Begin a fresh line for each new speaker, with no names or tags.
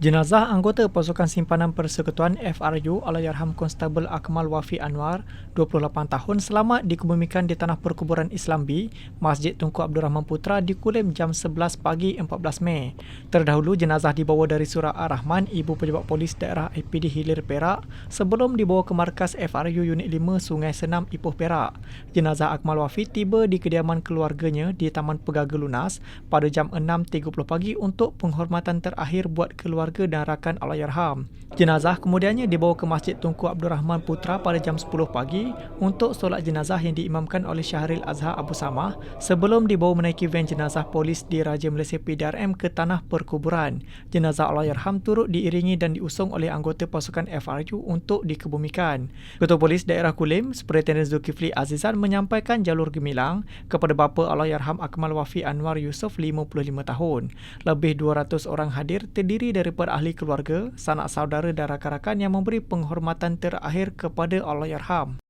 Jenazah anggota pasukan simpanan persekutuan FRU Allahyarham Konstabel Akmal Wafi Anwar, 28 tahun selamat dikebumikan di Tanah Perkuburan Islam B, Masjid Tunku Abdul Rahman Putra di Kulim jam 11 pagi 14 Mei. Terdahulu jenazah dibawa dari Surah Ar-Rahman, Ibu Pejabat Polis Daerah IPD Hilir Perak sebelum dibawa ke markas FRU Unit 5 Sungai Senam Ipoh Perak. Jenazah Akmal Wafi tiba di kediaman keluarganya di Taman Pegaga Lunas pada jam 6.30 pagi untuk penghormatan terakhir buat keluarga keluarga dan rakan Allahyarham. Jenazah kemudiannya dibawa ke Masjid Tunku Abdul Rahman Putra pada jam 10 pagi untuk solat jenazah yang diimamkan oleh Syahril Azhar Abu Samah sebelum dibawa menaiki van jenazah polis di Raja Malaysia PDRM ke Tanah Perkuburan. Jenazah Allahyarham turut diiringi dan diusung oleh anggota pasukan FRU untuk dikebumikan. Ketua Polis Daerah Kulim, Superintendent Zulkifli Azizan menyampaikan jalur gemilang kepada bapa Allahyarham Akmal Wafi Anwar Yusof 55 tahun. Lebih 200 orang hadir terdiri dari para ahli keluarga, sanak dan rakan-rakan yang memberi penghormatan terakhir kepada Allahyarham.